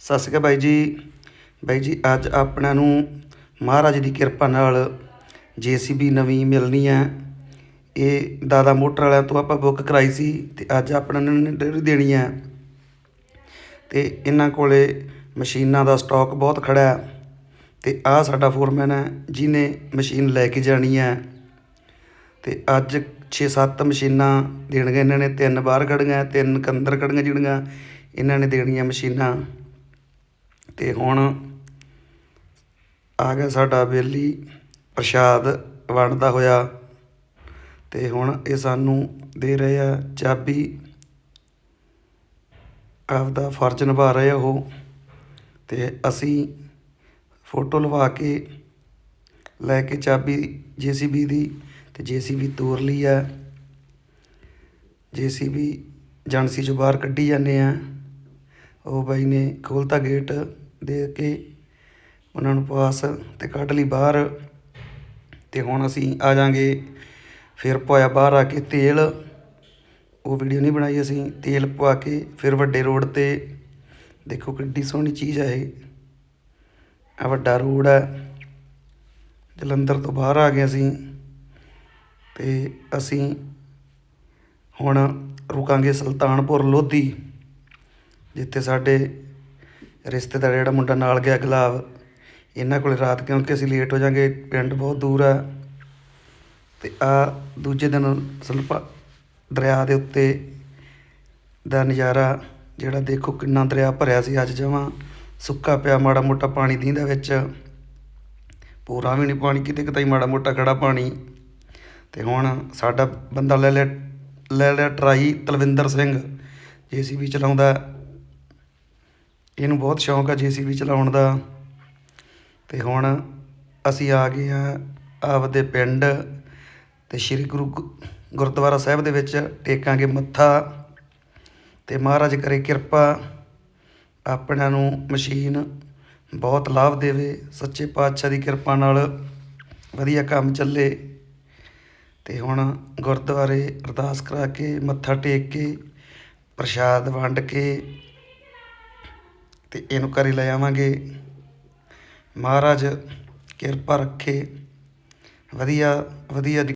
ਸਤਿ ਸ਼੍ਰੀ ਅਕਾਲ ਬਾਈ ਜੀ। ਬਾਈ ਜੀ, ਅੱਜ ਆਪਣਾ ਨੂੰ ਮਹਾਰਾਜ ਦੀ ਕਿਰਪਾ ਨਾਲ ਜੀਸੀਬੀ ਨਵੀਂ ਮਿਲਣੀ ਹੈ। ਇਹ ਦਾਦਾ ਮੋਟਰ ਵਾਲਿਆਂ ਤੋਂ ਆਪਾਂ ਬੁੱਕ ਕਰਾਈ ਸੀ ਤੇ ਅੱਜ ਆਪਣਾ ਨੇ ਡਿਲੀਵਰੀ ਦੇਣੀ ਹੈ। ਤੇ ਇਹਨਾਂ ਕੋਲੇ ਮਸ਼ੀਨਾਂ ਦਾ ਸਟਾਕ ਬਹੁਤ ਖੜਾ ਹੈ ਤੇ ਆਹ ਸਾਡਾ ਫੋਰਮੈਨ ਹੈ ਜਿਹਨੇ ਮਸ਼ੀਨ ਲੈ ਕੇ ਜਾਣੀ ਹੈ। ਤੇ ਅੱਜ 6-7 ਮਸ਼ੀਨਾਂ ਦੇਣਗੇ ਇਹਨਾਂ ਨੇ, ਤਿੰਨ ਬਾਹਰ ਖੜੀਆਂ ਤਿੰਨ ਕੰਦਰ ਖੜੀਆਂ ਜਿਹੜੀਆਂ, ਇਹਨਾਂ ਨੇ ਦੇਣੀਆਂ ਮਸ਼ੀਨਾਂ। ਤੇ ਹੁਣ ਆ ਗਿਆ ਸਾਡਾ ਬੇਲੀ ਪ੍ਰਸ਼ਾਦ ਵੰਡਦਾ ਹੋਇਆ ਅਤੇ ਹੁਣ ਇਹ ਸਾਨੂੰ ਦੇ ਰਹੇ ਆ ਚਾਬੀ। ਆਪਦਾ ਫਰਜ਼ ਨਿਭਾ ਰਹੇ ਉਹ ਅਤੇ ਅਸੀਂ ਫੋਟੋ ਲਵਾ ਕੇ ਲੈ ਕੇ ਚਾਬੀ ਜੇ ਸੀ ਬੀ ਦੀ ਅਤੇ ਜੇ ਸੀ ਬੀ ਤੋਰ ਲਈ ਆ। ਬੀ ਏਜੰਸੀ ਚੋਂ ਬਾਹਰ ਕੱਢੀ ਜਾਂਦੇ ਆ। ਉਹ ਬਾਈ ਨੇ ਖੋਲ੍ਹਤਾ ਗੇਟ। ਦੇ ਕੇ ਉਹਨਾਂ ਨੂੰ ਪਾਸ ਅਤੇ ਕੱਢ ਲਈ ਬਾਹਰ ਅਤੇ ਹੁਣ ਅਸੀਂ ਆ ਜਾਂਗੇ ਫਿਰ ਪਵਾਇਆ ਬਾਹਰ ਆ ਕੇ ਤੇਲ, ਉਹ ਵੀਡੀਓ ਨਹੀਂ ਬਣਾਈ ਅਸੀਂ, ਤੇਲ ਪਵਾ ਕੇ ਫਿਰ ਵੱਡੇ ਰੋਡ ਤੇ। ਦੇਖੋ ਕਿੱਡੀ ਸੋਹਣੀ ਚੀਜ਼ ਹੈ ਇਹ। ਆ ਵੱਡਾ ਰੋਡ ਹੈ ਜਲੰਧਰ ਤੋਂ ਬਾਹਰ ਆ ਗਏ ਅਸੀਂ ਤੇ ਅਸੀਂ ਹੁਣ ਰੁਕਾਂਗੇ ਸੁਲਤਾਨਪੁਰ ਲੋਧੀ, ਜਿੱਥੇ ਸਾਡੇ ਰਿਸ਼ਤੇਦਾਰ ਜਿਹੜਾ ਮੁੰਡਾ ਨਾਲ ਗਿਆ ਗੁਲਾਬ, ਇਹਨਾਂ ਕੋਲ ਰਾਤ ਕਿਉਂਕਿ ਅਸੀਂ ਲੇਟ ਹੋ ਜਾਾਂਗੇ, ਪਿੰਡ ਬਹੁਤ ਦੂਰ ਆ। ਤੇ ਆ ਦੂਜੇ ਦਿਨ ਸਲਪਾ ਦਰਿਆ ਦੇ ਉੱਤੇ ਦਾ ਨਜ਼ਾਰਾ, ਜਿਹੜਾ ਦੇਖੋ ਕਿੰਨਾ ਦਰਿਆ ਭਰਿਆ ਸੀ ਅੱਜ ਜਮਾਂ, ਸੁੱਕਾ ਪਿਆ, ਮਾੜਾ ਮੋਟਾ ਪਾਣੀ ਦੀਂਦਾ ਵਿੱਚ। ਪੂਰਾ ਵੀ ਨਹੀਂ ਪਾਣੀ, ਕਿਤੇ ਕਿਤੇ ਮਾੜਾ ਮੋਟਾ ਖੜਾ ਪਾਣੀ। ਤੇ ਹੁਣ ਸਾਡਾ ਬੰਦਾ ਲੈ ਲਿਆ ਲੈ ਲਿਆ ਟਰਾਈ ਤਲਵਿੰਦਰ ਸਿੰਘ, ਜੀਸੀਬੀ ਚਲਾਉਂਦਾ। ਇਹਨੂੰ ਬਹੁਤ ਸ਼ੌਂਕ ਆ ਜੀਸੀਬੀ ਚਲਾਉਣ ਦਾ। ਤੇ ਹੁਣ ਅਸੀਂ ਆ ਗਏ ਆ ਆਪਦੇ ਪਿੰਡ ਤੇ ਸ੍ਰੀ ਗੁਰੂ ਗੁਰਦੁਆਰਾ ਸਾਹਿਬ ਦੇ ਵਿੱਚ ਟੇਕਾਂਗੇ ਮੱਥਾ। ਤੇ ਮਹਾਰਾਜ ਕਰੇ ਕਿਰਪਾ ਆਪਣਿਆਂ ਨੂੰ ਮਸ਼ੀਨ ਬਹੁਤ ਲਾਭ ਦੇਵੇ, ਸੱਚੇ ਪਾਤਸ਼ਾਹ ਦੀ ਕਿਰਪਾ ਨਾਲ ਵਧੀਆ ਕੰਮ ਚੱਲੇ। ਤੇ ਹੁਣ ਗੁਰਦੁਆਰੇ ਅਰਦਾਸ ਕਰਾ ਕੇ, ਮੱਥਾ ਟੇਕ ਕੇ, ਪ੍ਰਸ਼ਾਦ ਵੰਡ ਕੇ ਅਤੇ ਇਹਨੂੰ ਘਰੇ ਲੈ ਆਵਾਂਗੇ। ਮਹਾਰਾਜ ਕਿਰਪਾ ਰੱਖੇ। ਵਧੀਆ ਵਧੀਆ